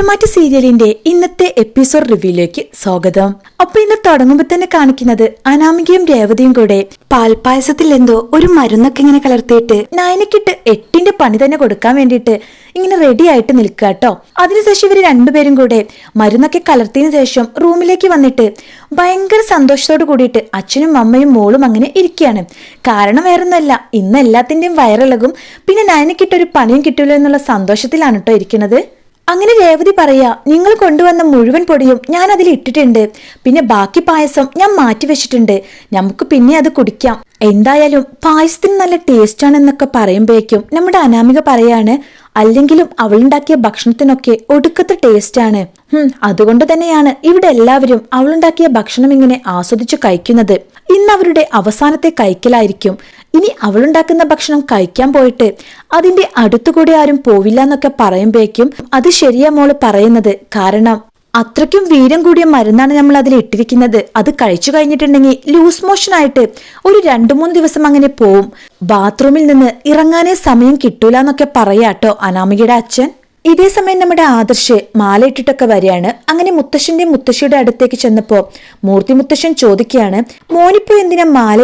പെരുമാറ്റ സീരിയലിന്റെ ഇന്നത്തെ എപ്പിസോഡ് റിവ്യൂയിലേക്ക് സ്വാഗതം. അപ്പൊ ഇന്ന് തുടങ്ങുമ്പോ തന്നെ കാണിക്കുന്നത് അനാമികയും രേവതിയും കൂടെ പാൽപായസത്തിൽ എന്തോ ഒരു മരുന്നൊക്കെ ഇങ്ങനെ കലർത്തിയിട്ട് നയനക്കിട്ട് എട്ടിന്റെ പണി തന്നെ കൊടുക്കാൻ വേണ്ടിയിട്ട് ഇങ്ങനെ റെഡി ആയിട്ട് നിൽക്കുക കേട്ടോ അതിനുശേഷം ഇവർ രണ്ടുപേരും കൂടെ മരുന്നൊക്കെ കലർത്തിയതിനു ശേഷം റൂമിലേക്ക് വന്നിട്ട് ഭയങ്കര സന്തോഷത്തോട് കൂടിയിട്ട് അച്ഛനും അമ്മയും മോളും അങ്ങനെ ഇരിക്കുകയാണ്. കാരണം വേറൊന്നല്ല ഇന്ന് എല്ലാത്തിന്റെയും വയറിളകും പിന്നെ നയനക്കിട്ടൊരു പണിയും കിട്ടില്ല എന്നുള്ള സന്തോഷത്തിലാണ് കേട്ടോ ഇരിക്കുന്നത്. അങ്ങനെ രേവതി പറയാ നിങ്ങൾ കൊണ്ടുവന്ന മുഴുവൻ പൊടിയും ഞാൻ അതിൽ ഇട്ടിട്ടുണ്ട്. പിന്നെ ബാക്കി പായസം ഞാൻ മാറ്റി വെച്ചിട്ടുണ്ട്. നമുക്ക് പിന്നെ അത് കുടിക്കാം. എന്തായാലും പായസത്തിന് നല്ല ടേസ്റ്റ് ആണെന്നൊക്കെ പറയുമ്പോഴേക്കും നമ്മുടെ അനാമിക പറയാണ് അല്ലെങ്കിലും അവളുണ്ടാക്കിയ ഭക്ഷണത്തിനൊക്കെ ഒടുക്കത്തെ ടേസ്റ്റ് ആണ്. ഹും അതുകൊണ്ട് തന്നെയാണ് ഇവിടെ എല്ലാവരും അവളുണ്ടാക്കിയ ഭക്ഷണം ഇങ്ങനെ ആസ്വദിച്ചു കഴിക്കുന്നത്. ഇന്ന് അവരുടെ അവസാനത്തെ കഴിക്കലായിരിക്കും ഇനി അവളുണ്ടാക്കുന്ന ഭക്ഷണം കഴിക്കാൻ പോയിട്ട് അതിന്റെ അടുത്തുകൂടി ആരും പോവില്ല എന്നൊക്കെ പറയുമ്പോഴേക്കും അത് ശരിയാ മോൾ പറയുന്നത്. കാരണം അത്രയ്ക്കും വീരം കൂടിയ മരുന്നാണ് നമ്മൾ അതിൽ ഇട്ടിരിക്കുന്നത്. അത് കഴിച്ചു കഴിഞ്ഞിട്ടുണ്ടെങ്കിൽ ലൂസ് മോഷൻ ആയിട്ട് ഒരു രണ്ടു മൂന്ന് ദിവസം അങ്ങനെ പോവും. ബാത്റൂമിൽ നിന്ന് ഇറങ്ങാനേ സമയം കിട്ടൂല എന്നൊക്കെ പറയാട്ടോ അനാമികയുടെ അച്ഛൻ. ഇതേ സമയം നമ്മുടെ ആദർശ് മാല ഇട്ടിട്ടൊക്കെ വരികയാണ്. അങ്ങനെ മുത്തശ്ശന്റെ മുത്തശ്ശിയുടെ അടുത്തേക്ക് ചെന്നപ്പോ മൂർത്തി മുത്തശ്ശൻ ചോദിക്കുകയാണ് മോനിപ്പോ എന്തിനാ മാല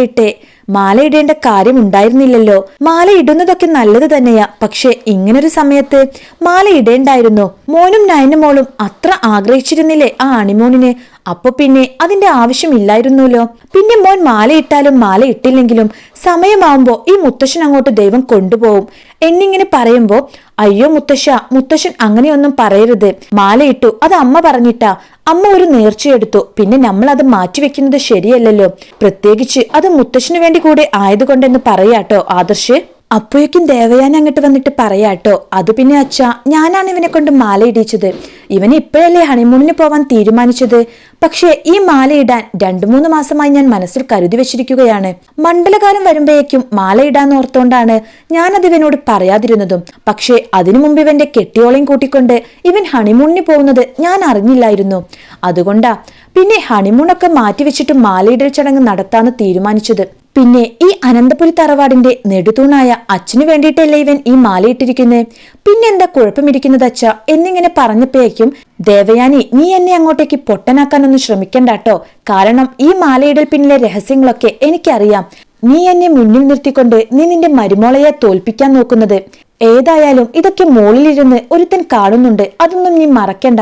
ഇട്ടേ മാല ഇടേണ്ട കാര്യം ഉണ്ടായിരുന്നില്ലല്ലോ. മാല ഇടുന്നതൊക്കെ നല്ലത് തന്നെയാ. പക്ഷെ ഇങ്ങനൊരു സമയത്ത് മാല ഇടേണ്ടായിരുന്നു. മോനും നയനുമോളും അത്ര ആഗ്രഹിച്ചിരുന്നില്ലേ ആ അണിമോണിന് അപ്പൊ പിന്നെ അതിന്റെ ആവശ്യമില്ലായിരുന്നല്ലോ പിന്നെ മോൻ മാലയിട്ടാലും മാല ഇട്ടില്ലെങ്കിലും സമയമാവുമ്പോ ഈ മുത്തശ്ശൻ അങ്ങോട്ട് ദൈവം കൊണ്ടുപോകും. എന്നിങ്ങനെ പറയുമ്പോ അയ്യോ മുത്തശ്ശ മുത്തശ്ശൻ അങ്ങനെയൊന്നും പറയരുത്. മാലയിട്ടു അത് അമ്മ പറഞ്ഞിട്ടാ. അമ്മ ഒരു നേർച്ചയെടുത്തു പിന്നെ നമ്മൾ അത് മാറ്റിവെക്കുന്നത് ശരിയല്ലല്ലോ. പ്രത്യേകിച്ച് അത് മുത്തശ്ശന് വേണ്ടി കൂടെ ആയതുകൊണ്ടെന്ന് പറയാട്ടോ ആദർശ്. അപ്പോഴേക്കും ദേവയാൻ അങ്ങോട്ട് വന്നിട്ട് പറയാട്ടോ അത് പിന്നെ അച്ഛ ഞാനാണ് ഇവനെ കൊണ്ട് മാല ഇടിച്ചത് ഇവൻ ഇപ്പോഴല്ലേ ഹണിമൂണിന് പോവാൻ തീരുമാനിച്ചത്? പക്ഷേ ഈ മാല ഇടാൻ രണ്ടു മൂന്ന് മാസമായി ഞാൻ മനസ്സിൽ കരുതി വെച്ചിരിക്കുകയാണ്. മണ്ഡലകാലം വരുമ്പോഴേക്കും മാല ഇടാന്ന് ഓർത്തോണ്ടാണ് ഞാനത് ഇവനോട് പറയാതിരുന്നതും. പക്ഷേ അതിനു മുമ്പ് ഇവന്റെ കെട്ടിയോളയും കൂട്ടിക്കൊണ്ട് ഇവൻ ഹണിമൂണിന് പോകുന്നത് ഞാൻ അറിഞ്ഞില്ലായിരുന്നു. അതുകൊണ്ടാ പിന്നെ ഹണിമൂണൊക്കെ മാറ്റിവെച്ചിട്ട് മാലയിടൽ ചടങ്ങ് നടത്താന്ന് തീരുമാനിച്ചത്. പിന്നെ ഈ അനന്തപുരി തറവാടിന്റെ നെടുതൂണായ അച്ഛനു വേണ്ടിയിട്ടല്ലേ ഇവൻ ഈ മാലയിട്ടിരിക്കുന്നേ? പിന്നെന്താ കുഴപ്പമിരിക്കുന്നത് അച്ഛ? എന്നിങ്ങനെ പറഞ്ഞപ്പോഴേക്കും ദേവയാനി നീ എന്നെ അങ്ങോട്ടേക്ക് പൊട്ടനാക്കാനൊന്നും ശ്രമിക്കണ്ടാട്ടോ. കാരണം ഈ മാലയിടൽ പിന്നിലെ രഹസ്യങ്ങളൊക്കെ എനിക്കറിയാം. നീ എന്നെ മുന്നിൽ നിർത്തിക്കൊണ്ട് നീ നിന്റെ മരുമോളയെ തോൽപ്പിക്കാൻ നോക്കുന്നത്. ഏതായാലും ഇതൊക്കെ മുകളിലിരുന്ന് ഒരുത്തൻ കാണുന്നുണ്ട്. അതൊന്നും നീ മറക്കണ്ട.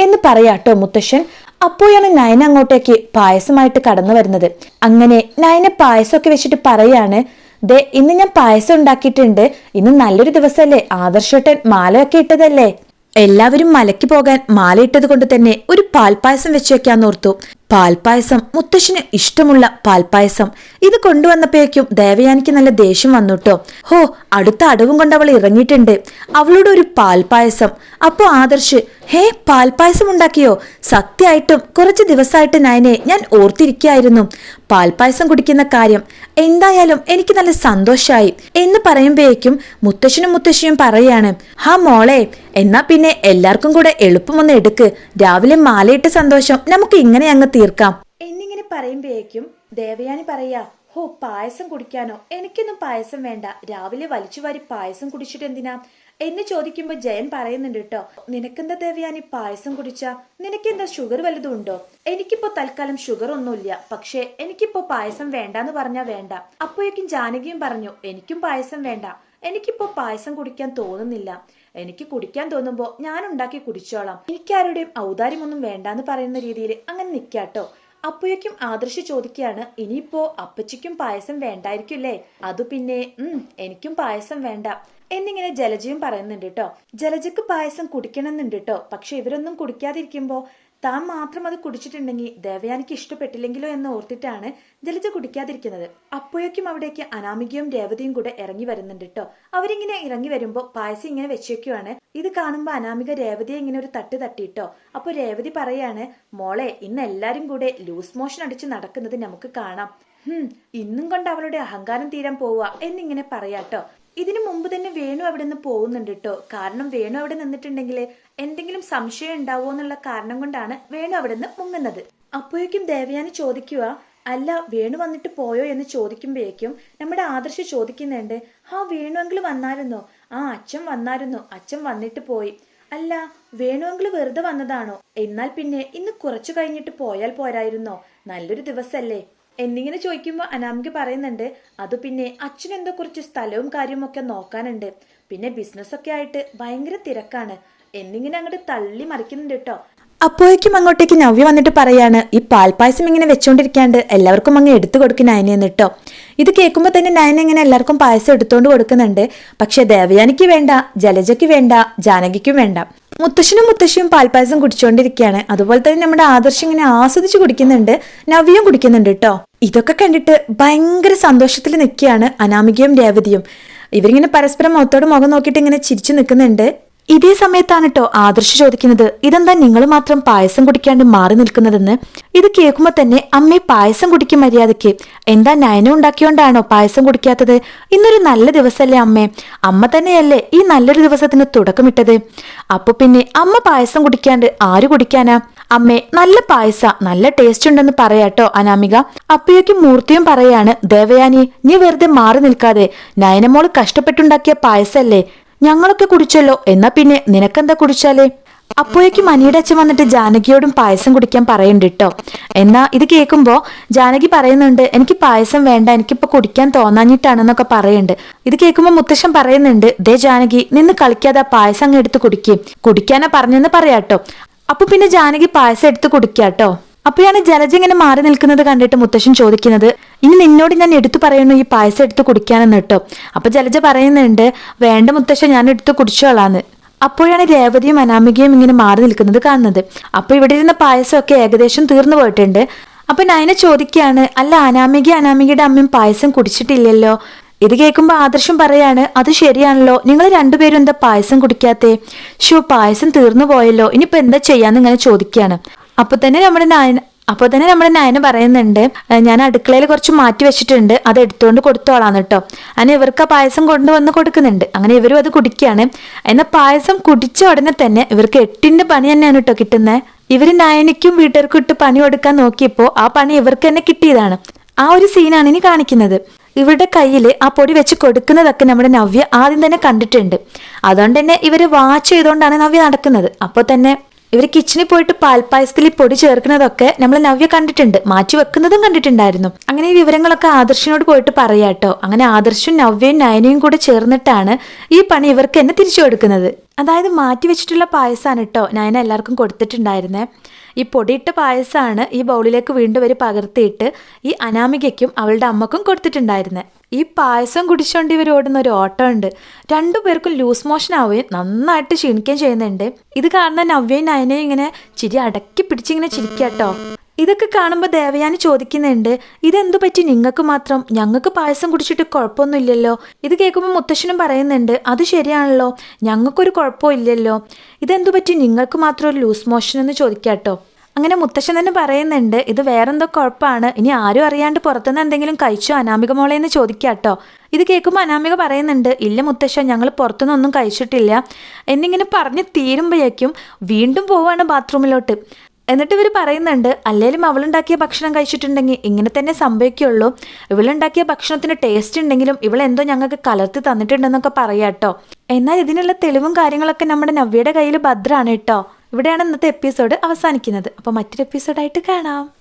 എന്ന് പറയാട്ടോ മുത്തശ്ശൻ. അപ്പോഴാണ് നയന അങ്ങോട്ടേക്ക് പായസമായിട്ട് കടന്നു വരുന്നത്. അങ്ങനെ നയന പായസമൊക്കെ വെച്ചിട്ട് പറയാണ് ദേ ഇന്ന് ഞാൻ പായസം ഉണ്ടാക്കിയിട്ടുണ്ട്. ഇന്ന് നല്ലൊരു ദിവസമല്ലേ ആദർശോട്ടൻ മാലയൊക്കെ ഇട്ടതല്ലേ? എല്ലാവരും മലയ്ക്ക് പോകാൻ മാലയിട്ടത് കൊണ്ട് തന്നെ ഒരു പാൽപ്പായസം വെച്ച് വെക്കാന്നോർത്തു പാൽപ്പായസം മുത്തശ്ശിന് ഇഷ്ടമുള്ള പാൽപ്പായസം ഇത് കൊണ്ടുവന്നപ്പോഴേക്കും ദേവയാനിക്ക് നല്ല ദേഷ്യം വന്നുട്ടോ. ഹോ അടുത്ത അടവും കൊണ്ട് അവൾ ഇറങ്ങിയിട്ടുണ്ട്. അവളോട് ഒരു പാൽപ്പായസം അപ്പോ ആദർശ് ഹേ പാൽപ്പായസം ഉണ്ടാക്കിയോ? സത്യമായിട്ടും കുറച്ച് ദിവസമായിട്ട് നയനെ ഞാൻ ഓർത്തിരിക്കായിരുന്നു പാൽപ്പായസം കുടിക്കുന്ന കാര്യം എന്തായാലും എനിക്ക് നല്ല സന്തോഷമായി എന്ന് പറയുമ്പോഴേക്കും മുത്തശ്ശനും മുത്തശ്ശിയും പറയാണ് ഹാ മോളെ എന്നാ പിന്നെ എല്ലാവർക്കും കൂടെ എളുപ്പമൊന്ന് എടുക്ക്. രാവിലെ മാലയിട്ട് സന്തോഷം. നമുക്ക് ഇങ്ങനെ അങ്ങ് തീർക്കാം. എന്നിങ്ങനെ പറയുമ്പോഴേക്കും ദേവയാനി പറയാ ഹോ പായസം കുടിക്കാനോ? എനിക്കൊന്നും പായസം വേണ്ട. രാവിലെ വലിച്ചു വാരി പായസം കുടിച്ചിട്ട് എന്തിനാ? എന്ന് ചോദിക്കുമ്പോ ജയൻ പറയുന്നുണ്ട് കേട്ടോ നിനക്കെന്താ ദേവയാനി പായസം കുടിച്ച? നിനക്കെന്താ ഷുഗർ വല്ലതും ഉണ്ടോ? എനിക്കിപ്പോ തൽക്കാലം ഷുഗർ ഒന്നുമില്ല. പക്ഷേ എനിക്കിപ്പോ പായസം വേണ്ടാന്ന് പറഞ്ഞാ വേണ്ട. അപ്പോഴേക്കും ജാനകിയും പറഞ്ഞു എനിക്കും പായസം വേണ്ട. എനിക്കിപ്പോ പായസം കുടിക്കാൻ തോന്നുന്നില്ല. എനിക്ക് കുടിക്കാൻ തോന്നുമ്പോ ഞാൻ ഉണ്ടാക്കി കുടിച്ചോളാം. എനിക്കാരുടെയും ഔദാര്യമൊന്നും വേണ്ടാന്ന് പറയുന്ന രീതിയിൽ അങ്ങനെ നിക്കാട്ടോ. അപ്പോഴേക്കും ആദർശി ചോദിക്കുകയാണ് ഇനിയിപ്പോ അപ്പച്ചിക്കും പായസം വേണ്ടായിരിക്കുമല്ലേ? അതു പിന്നെ ഉം എനിക്കും പായസം വേണ്ട. എന്നിങ്ങനെ ജലജയും പറയുന്നുണ്ട് കേട്ടോ ജലജക്ക് പായസം കുടിക്കണമെന്നുണ്ട് കേട്ടോ പക്ഷെ ഇവരൊന്നും കുടിക്കാതിരിക്കുമ്പോ താൻ മാത്രം അത് കുടിച്ചിട്ടുണ്ടെങ്കിൽ ദേവയാനിക്ക് ഇഷ്ടപ്പെട്ടില്ലെങ്കിലോ എന്ന് ഓർത്തിട്ടാണ് ജലജ കുടിക്കാതിരിക്കുന്നത്. അപ്പോഴേക്കും അവിടേക്ക് അനാമികയും രേവതിയും കൂടെ ഇറങ്ങി വരുന്നുണ്ട് കേട്ടോ അവരിങ്ങനെ ഇറങ്ങി വരുമ്പോ പായസം ഇങ്ങനെ വെച്ചേക്കുവാണ്. ഇത് കാണുമ്പോ അനാമിക രേവതിയെ ഇങ്ങനെ ഒരു തട്ട് തട്ടിട്ടോ അപ്പൊ രേവതി പറയാണ് മോളെ ഇന്ന് എല്ലാരും കൂടെ ലൂസ് മോഷൻ അടിച്ച് നടക്കുന്നത് നമുക്ക് കാണാം. ഹും ഇന്നും കൊണ്ട് അവളുടെ അഹങ്കാരം തീരാൻ പോവുക എന്നിങ്ങനെ പറയാട്ടോ ഇതിനു മുമ്പ് തന്നെ അവിടെ നിന്ന് പോകുന്നുണ്ട് കേട്ടോ കാരണം വേണു അവിടെ നിന്നിട്ടുണ്ടെങ്കിൽ എന്തെങ്കിലും സംശയം ഉണ്ടാവോ എന്നുള്ള കാരണം കൊണ്ടാണ് വേണു അവിടെ നിന്ന് മുങ്ങുന്നത്. അപ്പോഴേക്കും ദേവയാനി ചോദിക്കുക അല്ല വേണു വന്നിട്ട് പോയോ? എന്ന് ചോദിക്കുമ്പോഴേക്കും നമ്മുടെ ആദർശ് ചോദിക്കുന്നുണ്ട് ആ വേണു അങ്കിൾ വന്നായിരുന്നോ ആ അച്ഛൻ വന്നായിരുന്നു അച്ഛൻ വന്നിട്ട് പോയി. അല്ല വേണുവെങ്കിൽ വെറുതെ വന്നതാണോ? എന്നാൽ പിന്നെ ഇന്ന് കുറച്ചു കഴിഞ്ഞിട്ട് പോയാൽ പോരായിരുന്നോ? നല്ലൊരു ദിവസല്ലേ. എന്നിങ്ങനെ ചോദിക്കുമ്പോൾ അനാമിക പറയുന്നുണ്ട് അത് പിന്നെ അച്ഛനെന്തോ കുറച്ച് സ്ഥലവും കാര്യവും ഒക്കെ നോക്കാനുണ്ട്. പിന്നെ ബിസിനസ്സൊക്കെ ആയിട്ട് ഭയങ്കര തിരക്കാണ്. എന്നിങ്ങനെ അങ്ങോട്ട് തള്ളി മറിക്കുന്നുണ്ട് കേട്ടോ അപ്പോഴേക്കും അങ്ങോട്ടേക്ക് നവ്യ വന്നിട്ട് പറയാണ് ഈ പാൽപ്പായസം ഇങ്ങനെ വെച്ചോണ്ടിരിക്കാണ്ട് എല്ലാവർക്കും അങ്ങ് എടുത്തു കൊടുക്കും നയനെന്ന് കേട്ടോ ഇത് കേൾക്കുമ്പോൾ തന്നെ നയന ഇങ്ങനെ എല്ലാവർക്കും പായസം എടുത്തുകൊണ്ട് കൊടുക്കുന്നുണ്ട്. പക്ഷെ ദേവയാനിക്ക് വേണ്ട ജലജയ്ക്ക് വേണ്ട ജാനകിക്കും വേണ്ട. മുത്തശ്ശനും മുത്തശ്ശിയും പാൽപ്പായസം കുടിച്ചുകൊണ്ടിരിക്കുകയാണ് അതുപോലെ തന്നെ നമ്മുടെ ആദർശം ഇങ്ങനെ ആസ്വദിച്ച് കുടിക്കുന്നുണ്ട് നവ്യയും കുടിക്കുന്നുണ്ട് കേട്ടോ ഇതൊക്കെ കണ്ടിട്ട് ഭയങ്കര സന്തോഷത്തിൽ നിൽക്കുകയാണ് അനാമികയും രേവതിയും. ഇവരിങ്ങനെ പരസ്പരം മുഖത്തോട് മുഖം നോക്കിയിട്ട് ഇങ്ങനെ ചിരിച്ചു നിൽക്കുന്നുണ്ട്. ഇതേ സമയത്താണ് കേട്ടോ ആദർശ് ചോദിക്കുന്നത് ഇതെന്താ നിങ്ങൾ മാത്രം പായസം കുടിക്കാണ്ട് മാറി നിൽക്കുന്നതെന്ന്? ഇത് കേൾക്കുമ്പോൾ തന്നെ അമ്മേ പായസം കുടിക്കും മര്യാദയ്ക്ക്. എന്താ നയനം ഉണ്ടാക്കിയോണ്ടാണോ പായസം കുടിക്കാത്തത്? ഇന്നൊരു നല്ല ദിവസമല്ലേ അമ്മ. അമ്മ തന്നെയല്ലേ ഈ നല്ലൊരു ദിവസത്തിന് തുടക്കമിട്ടത്. അപ്പൊ പിന്നെ അമ്മ പായസം കുടിക്കാണ്ട് ആര് കുടിക്കാനാ? അമ്മേ നല്ല പായസ നല്ല ടേസ്റ്റ് ഉണ്ടെന്ന് പറയാട്ടോ അനാമിക. അപ്പോഴേക്കും മൂർത്തിയും പറയാണ് ദേവയാനി നീ വെറുതെ മാറി നിൽക്കാതെ നയനമോൾ കഷ്ടപ്പെട്ടുണ്ടാക്കിയ പായസല്ലേ ഞങ്ങളൊക്കെ കുടിച്ചല്ലോ എന്നാ പിന്നെ നിനക്കെന്താ കുടിച്ചാലേ? അപ്പോഴേക്കും മനിയുടെ അച്ഛൻ വന്നിട്ട് ജാനകിയോടും പായസം കുടിക്കാൻ പറയുന്നുണ്ട് കേട്ടോ എന്നാ ഇത് കേൾക്കുമ്പോ ജാനകി പറയുന്നുണ്ട് എനിക്ക് പായസം വേണ്ട എനിക്കിപ്പോ കുടിക്കാൻ തോന്നാഞ്ഞിട്ടാണെന്നൊക്കെ പറയുന്നുണ്ട്. ഇത് കേൾക്കുമ്പോ മുത്തശ്ശൻ പറയുന്നുണ്ട് ദേ ജാനകി നിന്ന് കളിക്കാതെ ആ പായസം അങ്ങ് എടുത്ത് കുടിക്കും. കുടിക്കാനാ പറഞ്ഞെന്ന് പറയാട്ടോ അപ്പൊ പിന്നെ ജാനകി പായസം എടുത്ത് കുടിക്കാട്ടോ. അപ്പോഴാണ് ജലജ ഇങ്ങനെ മാറി നിൽക്കുന്നത് കണ്ടിട്ട് മുത്തശ്ശൻ ചോദിക്കുന്നത് ഇനി നിന്നോട് ഞാൻ എടുത്തു പറയുന്നു ഈ പായസം എടുത്ത് കുടിക്കാനെന്ന് കേട്ടോ? അപ്പൊ ജലജ പറയുന്നുണ്ട് വേണ്ട മുത്തശ്ശൻ ഞാൻ എടുത്ത് കുടിച്ചോളാന്ന്. അപ്പോഴാണ് രേവതിയും അനാമികയും ഇങ്ങനെ മാറി നിൽക്കുന്നത് കാണുന്നത്. അപ്പൊ ഇവിടെ ഇരുന്ന പായസമൊക്കെ ഏകദേശം തീർന്നു പോയിട്ടുണ്ട്. അപ്പൊ നയന ചോദിക്കുകയാണ് അല്ല അനാമിക അനാമികയുടെ അമ്മയും പായസം കുടിച്ചിട്ടില്ലല്ലോ? ഇത് കേൾക്കുമ്പോൾ ആദർശം പറയാണ് അത് ശരിയാണല്ലോ. നിങ്ങൾ രണ്ടുപേരും എന്താ പായസം കുടിക്കാത്തേ? ഷോ പായസം തീർന്നു പോയല്ലോ. ഇനിയിപ്പോ എന്താ ചെയ്യാന്ന് ഇങ്ങനെ ചോദിക്കുകയാണ് അപ്പോൾ തന്നെ നമ്മുടെ നായൻ അപ്പോൾ തന്നെ നമ്മുടെ നയന പറയുന്നുണ്ട് ഞാൻ അടുക്കളയിൽ കുറച്ച് മാറ്റി വെച്ചിട്ടുണ്ട്. അത് എടുത്തുകൊണ്ട് കൊടുത്തോളാം കേട്ടോ അങ്ങനെ ഇവർക്ക് ആ പായസം കൊണ്ടുവന്ന് കൊടുക്കുന്നുണ്ട്. അങ്ങനെ ഇവരും അത് കുടിക്കുകയാണ് എന്നാൽ പായസം കുടിച്ച ഉടനെ തന്നെ ഇവർക്ക് എട്ടിന്റെ പണി തന്നെയാണ് കേട്ടോ കിട്ടുന്നത് ഇവർ നയനയ്ക്കും വീട്ടുകാർക്കും ഇട്ട് പണി കൊടുക്കാൻ നോക്കിയപ്പോൾ ആ പണി ഇവർക്ക് തന്നെ കിട്ടിയതാണ്. ആ ഒരു സീനാണ് ഇനി കാണിക്കുന്നത്. ഇവരുടെ കയ്യിൽ ആ പൊടി വെച്ച് കൊടുക്കുന്നതൊക്കെ നമ്മുടെ നവ്യ ആദ്യം തന്നെ കണ്ടിട്ടുണ്ട്. അതുകൊണ്ട് തന്നെ ഇവർ വാച്ച് ചെയ്തുകൊണ്ടാണ് നവ്യ നടക്കുന്നത്. അപ്പോൾ തന്നെ ഇവർ കിച്ചണിൽ പോയിട്ട് പാൽപ്പായസത്തിൽ പൊടി ചേർക്കുന്നതൊക്കെ നമ്മൾ നവ്യ കണ്ടിട്ടുണ്ട്. മാറ്റി വെക്കുന്നതും കണ്ടിട്ടുണ്ടായിരുന്നു. അങ്ങനെ ഈ വിവരങ്ങളൊക്കെ ആദർശിനോട് പോയിട്ട് പറയാട്ടോ. അങ്ങനെ ആദർശും നവ്യയും നയനയും കൂടെ ചേർന്നിട്ടാണ് ഈ പണി ഇവർക്ക് തന്നെ തിരിച്ചു കൊടുക്കുന്നത്. അതായത് മാറ്റി വെച്ചിട്ടുള്ള പായസമാണ് കേട്ടോ ഞാൻ എല്ലാവർക്കും കൊടുത്തിട്ടുണ്ടായിരുന്നേ. ഈ പൊടിയിട്ട പായസമാണ് ഈ ബൗളിലേക്ക് വീണ്ടും ഒരു പകർത്തിയിട്ട് ഈ അനാമികയ്ക്കും അവളുടെ അമ്മക്കും കൊടുത്തിട്ടുണ്ടായിരുന്നത് ഈ പായസം കുടിച്ചുകൊണ്ട് ഇവർ ഓടുന്ന ഒരു ഓട്ടം ഉണ്ട് രണ്ടു പേർക്കും ലൂസ് മോഷൻ ആവുകയും നന്നായിട്ട് ക്ഷീണിക്കുകയും ചെയ്യുന്നുണ്ട്. ഇത് കാണുന്ന നവ്യയും നയനയും ഇങ്ങനെ ചിരി അടക്കി പിടിച്ചിങ്ങനെ ചിരിക്കാട്ടോ ഇതൊക്കെ കാണുമ്പോൾ ദേവയാനി ചോദിക്കുന്നുണ്ട് ഇതെന്തു പറ്റി? നിങ്ങൾക്ക് മാത്രം? ഞങ്ങൾക്ക് പായസം കുടിച്ചിട്ട് കുഴപ്പമൊന്നുമില്ലല്ലോ. ഇത് കേൾക്കുമ്പോൾ മുത്തശ്ശനും പറയുന്നുണ്ട് അത് ശരിയാണല്ലോ ഞങ്ങൾക്കൊരു കുഴപ്പമില്ലല്ലോ ഇതെന്തു പറ്റി? നിങ്ങൾക്ക് മാത്രം ഒരു ലൂസ് മോഷൻ എന്ന് ചോദിക്കാട്ടോ. അങ്ങനെ മുത്തശ്ശൻ തന്നെ പറയുന്നുണ്ട് ഇത് വേറെന്തോ കുഴപ്പമാണ്. ഇനി ആരും അറിയാണ്ട് പുറത്തുനിന്ന് എന്തെങ്കിലും കഴിച്ചോ അനാമിക മോളെ എന്ന് ചോദിക്കാട്ടോ. ഇത് കേൾക്കുമ്പോൾ അനാമിക പറയുന്നുണ്ട് ഇല്ല മുത്തശ്ശ ഞങ്ങൾ പുറത്തുനിന്നൊന്നും കഴിച്ചിട്ടില്ല. എന്നിങ്ങനെ പറഞ്ഞ് തീരുമ്പോഴേക്കും വീണ്ടും പോവാണ് ബാത്റൂമിലോട്ട്. എന്നിട്ട് ഇവർ പറയുന്നുണ്ട് അല്ലേലും അവളുണ്ടാക്കിയ ഭക്ഷണം കഴിച്ചിട്ടുണ്ടെങ്കിൽ ഇങ്ങനെ തന്നെ സംഭവിക്കുള്ളൂ. ഇവളുണ്ടാക്കിയ ഭക്ഷണത്തിന് ടേസ്റ്റ് ഉണ്ടെങ്കിലും ഇവളെന്തോ ഞങ്ങൾക്ക് കലർത്തി തന്നിട്ടുണ്ടെന്നൊക്കെ പറയാട്ടോ എന്നാൽ ഇതിനുള്ള തെളിവും കാര്യങ്ങളൊക്കെ നമ്മുടെ നവ്യയുടെ കയ്യിൽ ഭദ്രാണ് കേട്ടോ ഇവിടെയാണ് ഇന്നത്തെ എപ്പിസോഡ് അവസാനിക്കുന്നത്. അപ്പോൾ മറ്റൊരു എപ്പിസോഡായിട്ട് കാണാം.